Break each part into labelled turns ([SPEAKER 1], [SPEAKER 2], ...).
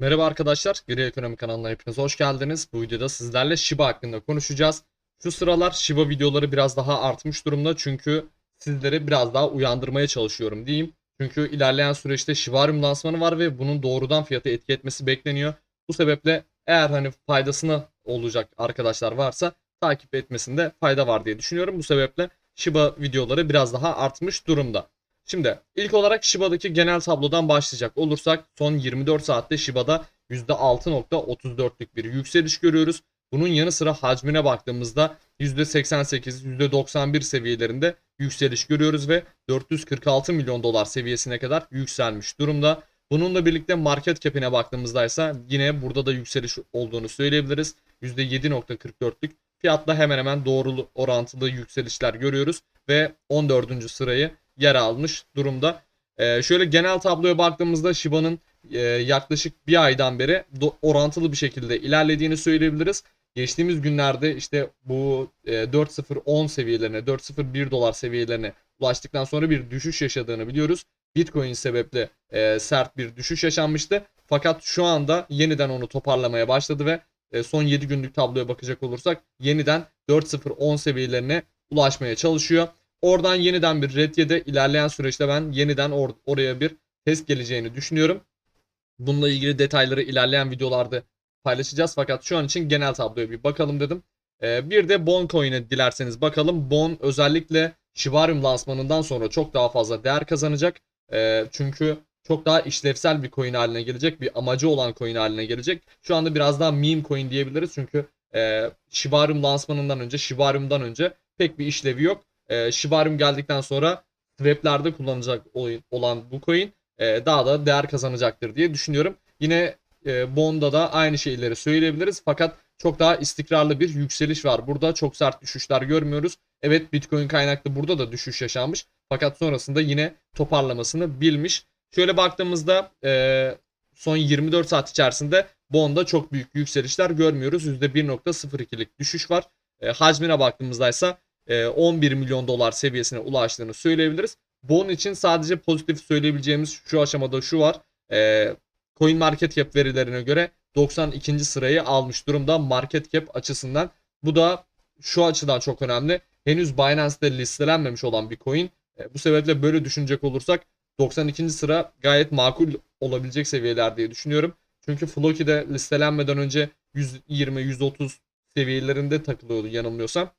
[SPEAKER 1] Merhaba arkadaşlar, Gri Ekonomi kanalına hepiniz hoş geldiniz. Bu videoda sizlerle Shiba hakkında konuşacağız. Şu sıralar Shiba videoları biraz daha artmış durumda çünkü sizleri biraz daha uyandırmaya çalışıyorum diyeyim. Çünkü ilerleyen süreçte Shibarium lansmanı var ve bunun doğrudan fiyatı etki etmesi bekleniyor. Bu sebeple eğer hani faydasına olacak arkadaşlar varsa takip etmesinde fayda var diye düşünüyorum. Bu sebeple Shiba videoları biraz daha artmış durumda. Şimdi ilk olarak Shiba'daki genel tablodan başlayacak olursak son 24 saatte Shiba'da %6.34'lük bir yükseliş görüyoruz. Bunun yanı sıra hacmine baktığımızda %88, %91 seviyelerinde yükseliş görüyoruz ve 446 milyon dolar seviyesine kadar yükselmiş durumda. Bununla birlikte market cap'ine baktığımızda ise yine burada da yükseliş olduğunu söyleyebiliriz. %7.44'lük fiyatla hemen hemen doğrulu orantılı yükselişler görüyoruz ve 14. sırayı yer almış durumda. Ee, şöyle genel tabloya baktığımızda Shiba'nın e, yaklaşık bir aydan beri orantılı bir şekilde ilerlediğini söyleyebiliriz. Geçtiğimiz günlerde işte bu e, 4.010 seviyelerine, 4.01 dolar seviyelerine ulaştıktan sonra bir düşüş yaşadığını biliyoruz. Bitcoin sebeple e, sert bir düşüş yaşanmıştı. Fakat şu anda yeniden onu toparlamaya başladı ve e, son 7 günlük tabloya bakacak olursak yeniden 4.010 seviyelerine ulaşmaya çalışıyor. Oradan yeniden bir red. İlerleyen süreçte ben yeniden or- oraya bir test geleceğini düşünüyorum. Bununla ilgili detayları ilerleyen videolarda paylaşacağız. Fakat şu an için genel tabloya bir bakalım dedim. Ee, bir de Bon Coin'e dilerseniz bakalım. Bon özellikle Shibarium lansmanından sonra çok daha fazla değer kazanacak. Ee, çünkü çok daha işlevsel bir coin haline gelecek. Bir amacı olan coin haline gelecek. Şu anda biraz daha meme coin diyebiliriz. Çünkü e, Shibarium lansmanından önce, Shibarium'dan önce pek bir işlevi yok e, Shibarium geldikten sonra swap'lerde kullanacak olan bu coin e, daha da değer kazanacaktır diye düşünüyorum. Yine e, Bond'da da aynı şeyleri söyleyebiliriz fakat çok daha istikrarlı bir yükseliş var. Burada çok sert düşüşler görmüyoruz. Evet Bitcoin kaynaklı burada da düşüş yaşanmış. Fakat sonrasında yine toparlamasını bilmiş. Şöyle baktığımızda e, son 24 saat içerisinde Bond'da çok büyük yükselişler görmüyoruz. %1.02'lik düşüş var. E, hacmine baktığımızda ise 11 milyon dolar seviyesine ulaştığını söyleyebiliriz. Bon için sadece pozitif söyleyebileceğimiz şu aşamada şu var. E, Coin Market Cap verilerine göre 92. sırayı almış durumda market cap açısından. Bu da şu açıdan çok önemli. Henüz Binance'de listelenmemiş olan bir coin. E, bu sebeple böyle düşünecek olursak 92. sıra gayet makul olabilecek seviyeler diye düşünüyorum. Çünkü Floki'de listelenmeden önce 120-130 seviyelerinde takılıyordu yanılmıyorsam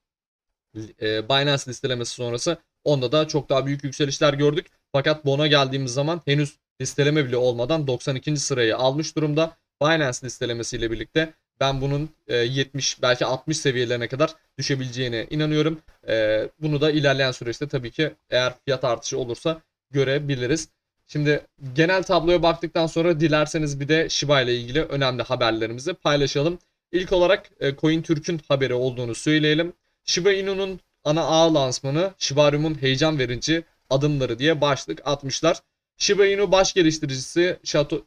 [SPEAKER 1] e, Binance listelemesi sonrası onda da çok daha büyük yükselişler gördük. Fakat Bon'a geldiğimiz zaman henüz listeleme bile olmadan 92. sırayı almış durumda. Binance listelemesiyle birlikte ben bunun e, 70 belki 60 seviyelerine kadar düşebileceğine inanıyorum. E, bunu da ilerleyen süreçte tabii ki eğer fiyat artışı olursa görebiliriz. Şimdi genel tabloya baktıktan sonra dilerseniz bir de Shiba ile ilgili önemli haberlerimizi paylaşalım. İlk olarak e, Coin Türk'ün haberi olduğunu söyleyelim. Shiba Inu'nun ana ağ lansmanı Shibarium'un heyecan verici adımları diye başlık atmışlar. Shiba Inu baş geliştiricisi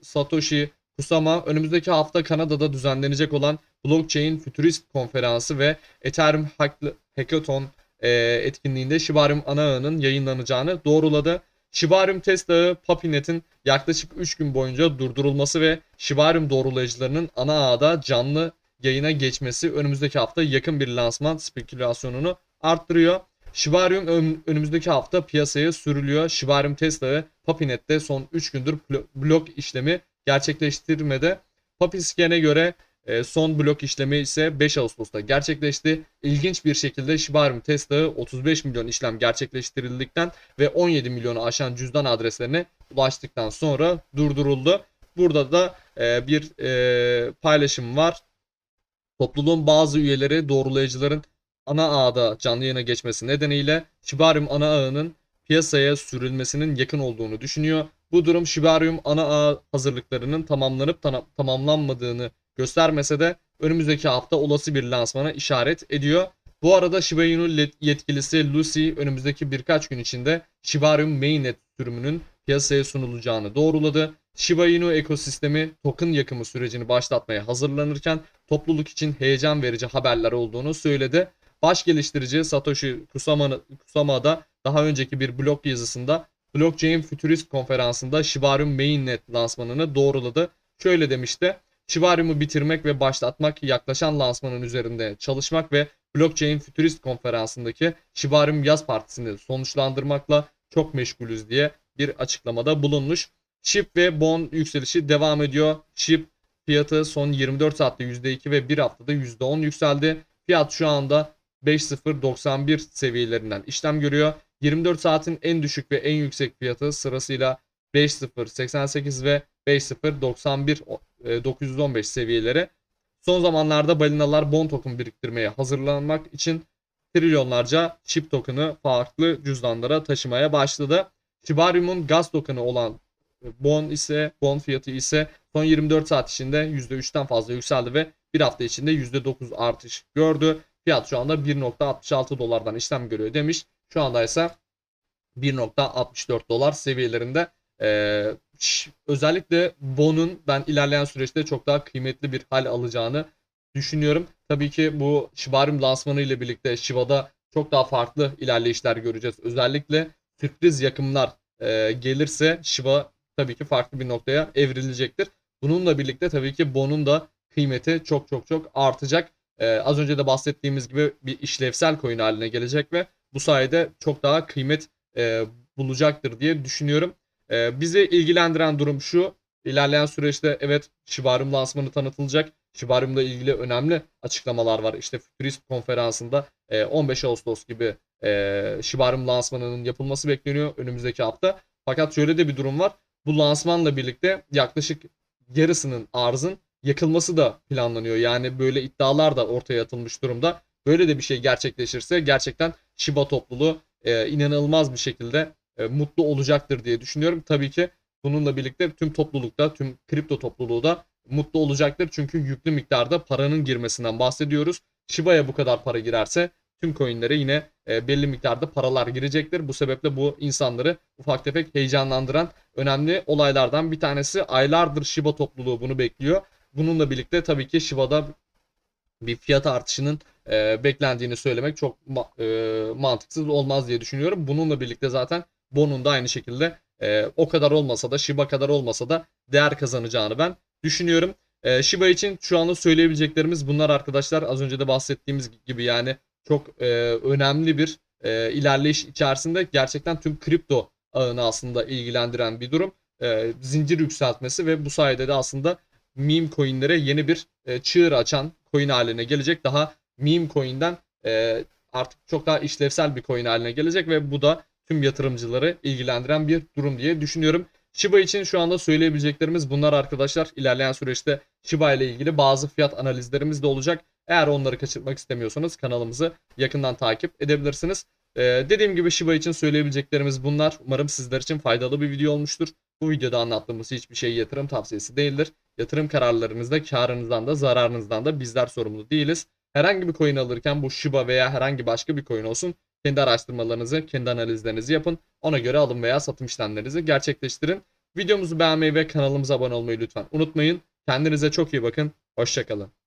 [SPEAKER 1] Satoshi Kusama önümüzdeki hafta Kanada'da düzenlenecek olan Blockchain Futurist Konferansı ve Ethereum Hackathon e, etkinliğinde Shibarium ana ağının yayınlanacağını doğruladı. Shibarium test ağı Papinet'in yaklaşık 3 gün boyunca durdurulması ve Shibarium doğrulayıcılarının ana ağda canlı yayına geçmesi önümüzdeki hafta yakın bir lansman spekülasyonunu arttırıyor. Shibarium önümüzdeki hafta piyasaya sürülüyor. Shibarium Tesla'yı Papinet'te son 3 gündür blok işlemi gerçekleştirmede. Papiscan'e göre e, son blok işlemi ise 5 Ağustos'ta gerçekleşti. İlginç bir şekilde Shibarium Tesla'yı 35 milyon işlem gerçekleştirildikten ve 17 milyonu aşan cüzdan adreslerine ulaştıktan sonra durduruldu. Burada da e, bir e, paylaşım var. Topluluğun bazı üyeleri doğrulayıcıların ana ağda canlı yayına geçmesi nedeniyle Shibarium ana ağının piyasaya sürülmesinin yakın olduğunu düşünüyor. Bu durum Shibarium ana ağ hazırlıklarının tamamlanıp tam tamamlanmadığını göstermese de önümüzdeki hafta olası bir lansmana işaret ediyor. Bu arada Shiba Inu yetkilisi Lucy önümüzdeki birkaç gün içinde Shibarium Mainnet sürümünün piyasaya sunulacağını doğruladı. Shiba Inu ekosistemi token yakımı sürecini başlatmaya hazırlanırken topluluk için heyecan verici haberler olduğunu söyledi. Baş geliştirici Satoshi Kusama, da daha önceki bir blog yazısında Blockchain Futurist konferansında Shibarium Mainnet lansmanını doğruladı. Şöyle demişti. Shibarium'u bitirmek ve başlatmak, yaklaşan lansmanın üzerinde çalışmak ve Blockchain Futurist konferansındaki Shibarium yaz partisini sonuçlandırmakla çok meşgulüz diye bir açıklamada bulunmuş. SHIB ve BON yükselişi devam ediyor. SHIB fiyatı son 24 saatte %2 ve 1 haftada %10 yükseldi. Fiyat şu anda 5.091 seviyelerinden işlem görüyor. 24 saatin en düşük ve en yüksek fiyatı sırasıyla 5.088 ve 5.091 e, 915 seviyeleri. Son zamanlarda balinalar bon token biriktirmeye hazırlanmak için trilyonlarca chip token'ı farklı cüzdanlara taşımaya başladı. Shibarium'un gaz token'ı olan bon ise bon fiyatı ise son 24 saat içinde %3'ten fazla yükseldi ve bir hafta içinde %9 artış gördü. Fiyat şu anda 1.66 dolardan işlem görüyor demiş. Şu anda ise 1.64 dolar seviyelerinde. Ee, özellikle Bon'un ben ilerleyen süreçte çok daha kıymetli bir hal alacağını düşünüyorum. Tabii ki bu Shibarium lansmanı ile birlikte Shiba'da çok daha farklı ilerleyişler göreceğiz. Özellikle sürpriz yakımlar e, gelirse Shiba tabii ki farklı bir noktaya evrilecektir. Bununla birlikte tabii ki Bon'un da kıymeti çok çok çok artacak. Ee, az önce de bahsettiğimiz gibi bir işlevsel coin haline gelecek ve bu sayede çok daha kıymet e, bulacaktır diye düşünüyorum. E, bizi ilgilendiren durum şu. İlerleyen süreçte evet Shibarium lansmanı tanıtılacak. Shibarium'la ilgili önemli açıklamalar var. İşte Futurist konferansında e, 15 Ağustos gibi e, Shibarium lansmanının yapılması bekleniyor önümüzdeki hafta. Fakat şöyle de bir durum var. Bu lansmanla birlikte yaklaşık yarısının arzın yakılması da planlanıyor. Yani böyle iddialar da ortaya atılmış durumda. Böyle de bir şey gerçekleşirse gerçekten Shiba topluluğu e, inanılmaz bir şekilde e, mutlu olacaktır diye düşünüyorum. Tabii ki bununla birlikte tüm toplulukta, tüm kripto topluluğu da mutlu olacaktır. Çünkü yüklü miktarda paranın girmesinden bahsediyoruz. Shiba'ya bu kadar para girerse tüm coinlere yine e, belli miktarda paralar girecektir. Bu sebeple bu insanları ufak tefek heyecanlandıran önemli olaylardan bir tanesi. Aylardır Shiba topluluğu bunu bekliyor. Bununla birlikte tabii ki Shiba'da bir fiyat artışının e, beklendiğini söylemek çok ma- e, mantıksız olmaz diye düşünüyorum. Bununla birlikte zaten Bon'un da aynı şekilde e, o kadar olmasa da Shiba kadar olmasa da değer kazanacağını ben düşünüyorum. E, Shiba için şu anda söyleyebileceklerimiz bunlar arkadaşlar. Az önce de bahsettiğimiz gibi yani çok e, önemli bir e, ilerleyiş içerisinde gerçekten tüm kripto ağını aslında ilgilendiren bir durum. E, zincir yükseltmesi ve bu sayede de aslında meme coinlere yeni bir e, çığır açan coin haline gelecek. Daha meme coin'den e, artık çok daha işlevsel bir coin haline gelecek ve bu da tüm yatırımcıları ilgilendiren bir durum diye düşünüyorum. Shiba için şu anda söyleyebileceklerimiz bunlar arkadaşlar. İlerleyen süreçte Shiba ile ilgili bazı fiyat analizlerimiz de olacak. Eğer onları kaçırmak istemiyorsanız kanalımızı yakından takip edebilirsiniz. Ee, dediğim gibi Shiba için söyleyebileceklerimiz bunlar. Umarım sizler için faydalı bir video olmuştur. Bu videoda anlattığımız hiçbir şey yatırım tavsiyesi değildir. Yatırım kararlarınızda karınızdan da zararınızdan da bizler sorumlu değiliz. Herhangi bir coin alırken bu Shiba veya herhangi başka bir coin olsun kendi araştırmalarınızı, kendi analizlerinizi yapın. Ona göre alım veya satım işlemlerinizi gerçekleştirin. Videomuzu beğenmeyi ve kanalımıza abone olmayı lütfen unutmayın. Kendinize çok iyi bakın. Hoşçakalın.